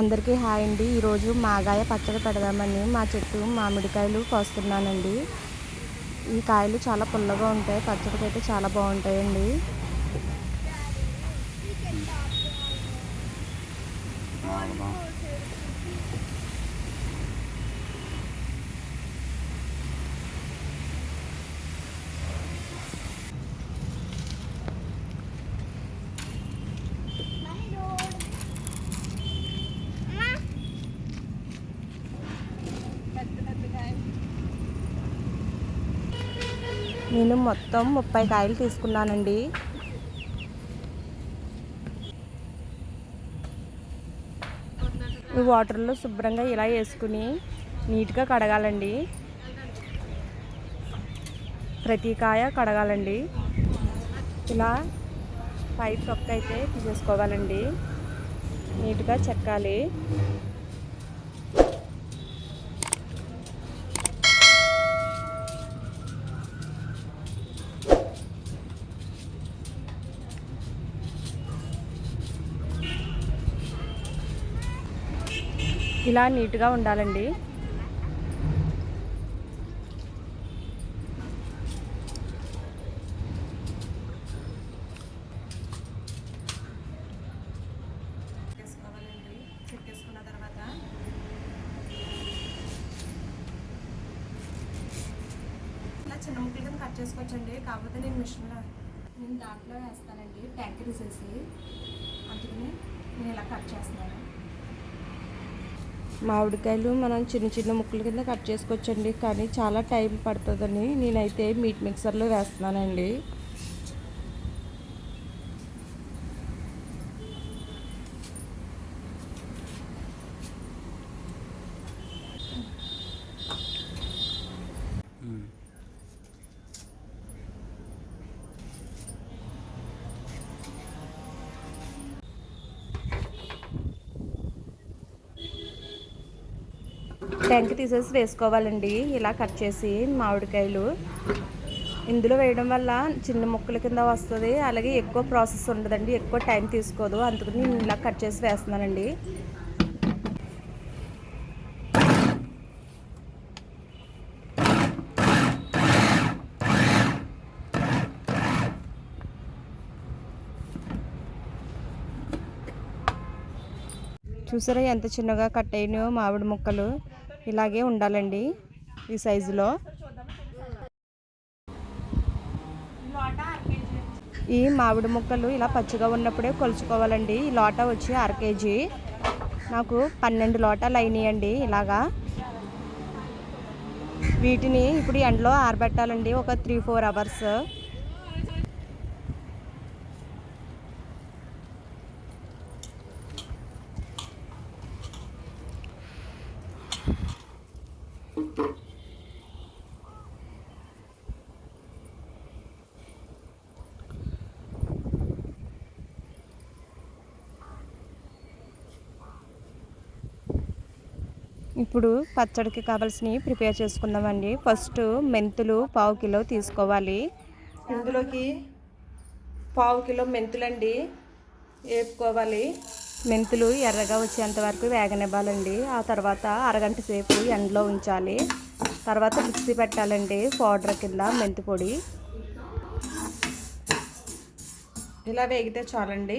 అందరికీ హాయ్ అండి. ఈరోజు మాగాయ పచ్చడి పెడదామని మా చెట్టు మామిడికాయలు కోస్తున్నానండి. ఈ కాయలు చాలా పుల్లగా ఉంటాయి. పచ్చడికి అయితే చాలా బాగుంటాయండి నేను మొత్తం ముప్పై కాయలు తీసుకున్నానండి. ఈ వాటర్లో శుభ్రంగా ఇలా వేసుకుని నీట్గా కడగాలండి. ప్రతి కాయ కడగాలండి. ఇలా పై తొక్క అయితే తీసేసుకోవాలండి. నీట్గా చెక్కాలి. ఇలా నీట్గా ఉండాలండి. తర్వాత ఇలా చిన్న ముక్కలు కింద కట్ చేసుకోవచ్చండి. కాకపోతే నేను మిషన్లో నేను దాంట్లో వేస్తానండి ట్యాంకర్ వేసేసి అందుకని నేను ఇలా కట్ చేస్తున్నాను. మామిడికాయలు మనం చిన్న చిన్న ముక్కల కింద కట్ చేసుకోవచ్చండి. కానీ చాలా టైం పడుతుందని నేనైతే మీట్ మిక్సర్లో వేస్తున్నానండి. టెంక్ తీసేసి వేసుకోవాలండి. ఇలా కట్ చేసి మామిడికాయలు. ఇందులో వేయడం వల్ల చిన్న ముక్కల కింద వస్తుంది. అలాగే ఎక్కువ ప్రాసెస్ ఉండదండి. ఎక్కువ టైం తీసుకోదు. అందుకని నేను ఇలా కట్ చేసి వేస్తున్నానండి. చూసారా ఎంత చిన్నగా కట్ అయినాయో మామిడి ముక్కలు. ఇలాగే ఉండాలండి ఈ సైజులో. ఈ మామిడి ముక్కలు ఇలా పచ్చిగా ఉన్నప్పుడే కొలుచుకోవాలండి. ఈ లోట వచ్చి అర కేజీ. నాకు పన్నెండు లోటాలు అయినాయండి ఇలాగా. వీటిని ఇప్పుడు ఎండలో ఆరబెట్టాలండి ఒక త్రీ ఫోర్ అవర్స్. ఇప్పుడు పచ్చడికి కావాల్సినవి ప్రిపేర్ చేసుకుందామండి. ఫస్ట్ మెంతులు పావు కిలో తీసుకోవాలి. ఇందులోకి పావు కిలో మెంతులండి వేపుకోవాలి. మెంతులు ఎర్రగా వచ్చేంత వరకు వేగనివ్వాలండి. ఆ తర్వాత అరగంట సేపు ఎండలో ఉంచాలి. తర్వాత మిక్సీ పెట్టాలండి పౌడర్ కింద మెంతి పొడి. ఇలా వేగితే చాలండి.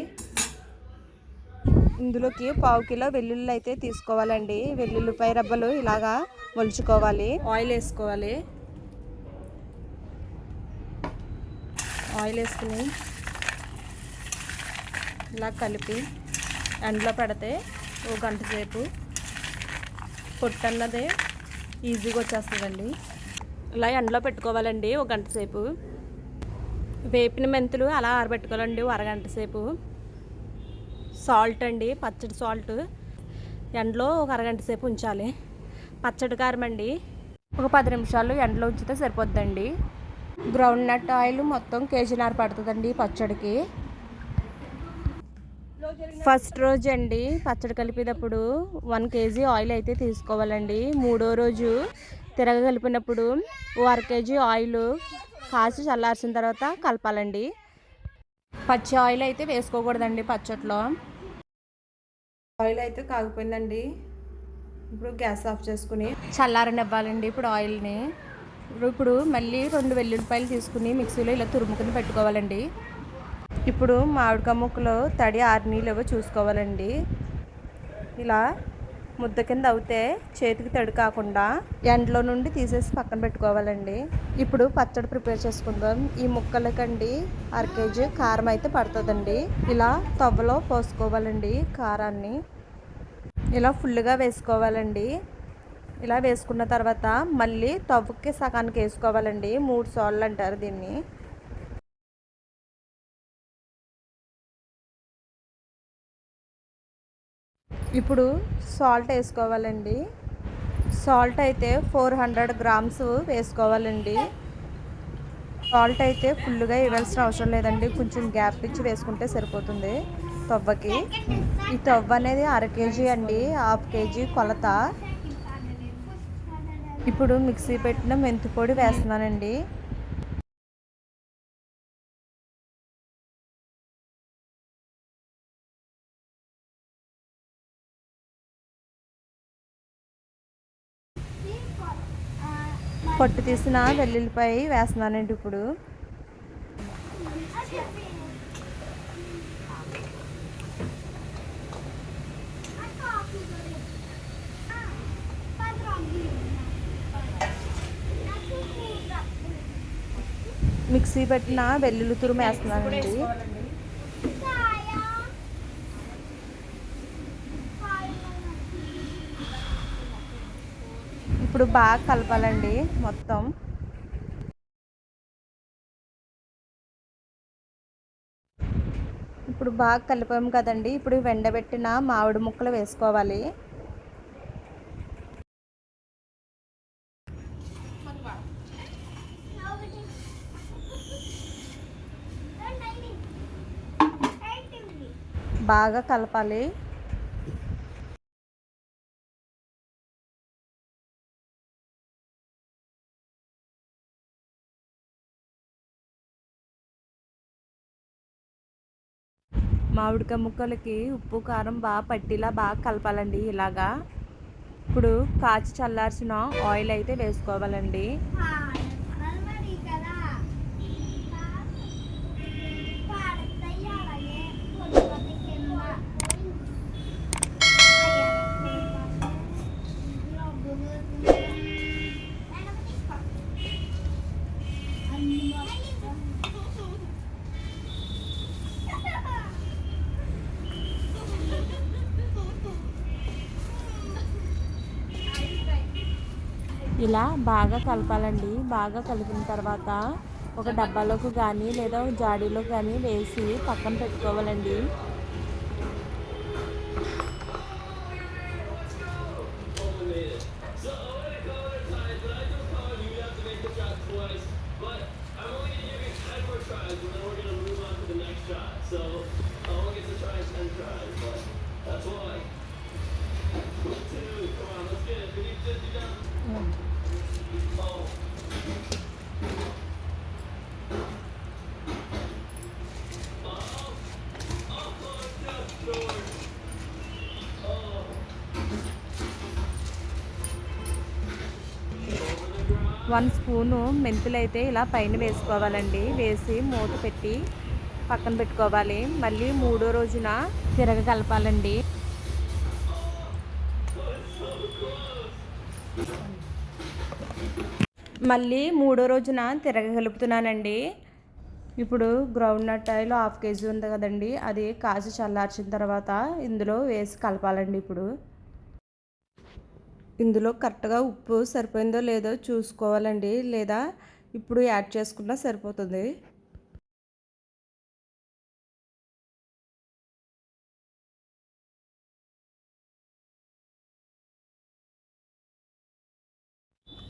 ఇందులోకి పావు కిలో వెల్లుల్లి అయితే తీసుకోవాలండి. వెల్లుల్లిపై రబ్బలు ఇలాగా ఒలుచుకోవాలి ఆయిల్ వేసుకోవాలి. ఆయిల్ వేసుకుని ఇలా కలిపి ఎండలో పెడితే ఓ గంట సేపు పొట్టు అన్నదే ఈజీగా వచ్చేస్తుందండి. ఇలా ఎండలో పెట్టుకోవాలండి ఒక గంట సేపు. వేపిన మెంతులు అలా ఆరబెట్టుకోవాలండి అరగంట సేపు. సాల్ట్ అండి పచ్చడి సాల్ట్. ఎండలో ఒక అరగంట సేపు ఉంచాలి. పచ్చడి కారం అండి. ఒక పది నిమిషాలు ఎండలో ఉంచితే సరిపోద్దండి. గ్రౌండ్ నట్ ఆయిల్ మొత్తం కేజీన్నర పడుతుందండి పచ్చడికి. ఫస్ట్ రోజు అండి పచ్చడి కలిపేటప్పుడు వన్ కేజీ ఆయిల్ అయితే తీసుకోవాలండి. మూడో రోజు తిరగ కలిపినప్పుడు ఓ అర కేజీ ఆయిల్ కాసి చల్లార్చిన తర్వాత కలపాలండి. పచ్చి ఆయిల్ అయితే వేసుకోకూడదండి పచ్చట్లో. ఆయిల్ అయితే కాగిపోయిందండి. ఇప్పుడు గ్యాస్ ఆఫ్ చేసుకుని చల్లారనివ్వాలండి ఇప్పుడు ఆయిల్ని. ఇప్పుడు మళ్ళీ రెండు వెల్లుల్లిపాయలు తీసుకుని మిక్సీలో ఇలా తురుముకుని పెట్టుకోవాలండి. ఇప్పుడు మామిడికాయ ముక్కలు తడి ఆరినీలేవో చూసుకోవాలండి. ఇలా ముద్ద కింద అవుతే చేతికి తడి కాకుండా ఎండలో నుండి తీసేసి పక్కన పెట్టుకోవాలండి. ఇప్పుడు పచ్చడి ప్రిపేర్ చేసుకుందాం. ఈ ముక్కలకండి అర కేజీ కారం అయితే పడుతుందండి. ఇలా తవ్వలో పోసుకోవాలండి కారాన్ని. ఇలా ఫుల్గా వేసుకోవాలండి. ఇలా వేసుకున్న తర్వాత మళ్ళీ తవ్వుకి సగానికి వేసుకోవాలండి. మూడు సార్లు అంటారు దీన్ని. ఇప్పుడు సాల్ట్ వేసుకోవాలండి. సాల్ట్ అయితే ఫోర్ హండ్రెడ్ గ్రామ్స్ వేసుకోవాలండి. సాల్ట్ అయితే ఫుల్గా ఇవ్వాల్సిన అవసరం లేదండి. కొంచెం గ్యాప్ ఇచ్చి వేసుకుంటే సరిపోతుంది తవ్వకి. ఈ తవ్వ అనేది అర కేజీ అండి. హాఫ్ కేజీ కొలత. ఇప్పుడు మిక్సీ పెట్టిన మెంతిపొడి వేస్తున్నానండి. పొట్టు తీసిన వెల్లుల్లిపాయ వేస్తున్నానండి ఇప్పుడు. మిక్సీ పెట్టిన వెల్లుల్లి తురుము వేస్తున్నానండి. ఇప్పుడు బాగా కలపాలండి మొత్తం. ఇప్పుడు బాగా కలిపాము కదండి. ఇప్పుడు వెండబెట్టిన మామిడి ముక్కలు వేసుకోవాలి. బాగా కలపాలి. మామిడికాయ ముక్కలకి ఉప్పు కారం బాగా పట్టిలా బాగా కలపాలండి ఇలాగా. ఇప్పుడు కాచి చల్లార్చిన ఆయిల్ అయితే వేసుకోవాలండి. ఇలా బాగా కలపాలండి. బాగా కలిపిన తర్వాత ఒక డబ్బాలోకి కానీ లేదా జాడీలో కానీ వేసి పక్కన పెట్టుకోవాలండి. వన్ స్పూను మెంతులు అయితే ఇలా పైన వేసుకోవాలండి. వేసి మూత పెట్టి పక్కన పెట్టుకోవాలి. మళ్ళీ మూడో రోజున తిరగ కలపాలండి. మళ్ళీ మూడో రోజున తిరగ కలుపుతున్నానండి. ఇప్పుడు groundnut oil half KG ఉంది కదండి. అది కాసి చల్లార్చిన తర్వాత ఇందులో వేసి కలపాలండి ఇప్పుడు. ఇందులో కరెక్ట్గా ఉప్పు సరిపోయిందో లేదో చూసుకోవాలండి. లేదా ఇప్పుడు యాడ్ చేసుకున్నా సరిపోతుంది.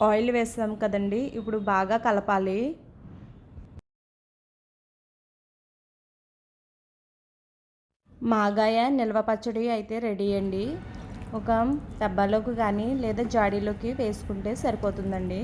ఆయిల్ వేసాం కదండి. ఇప్పుడు బాగా కలపాలి. మాగాయ నిల్వ పచ్చడి అయితే రెడీ అండి. ఒక డబ్బాలోకి కానీ లేదా జాడీలోకి వేసుకుంటే సరిపోతుందండి.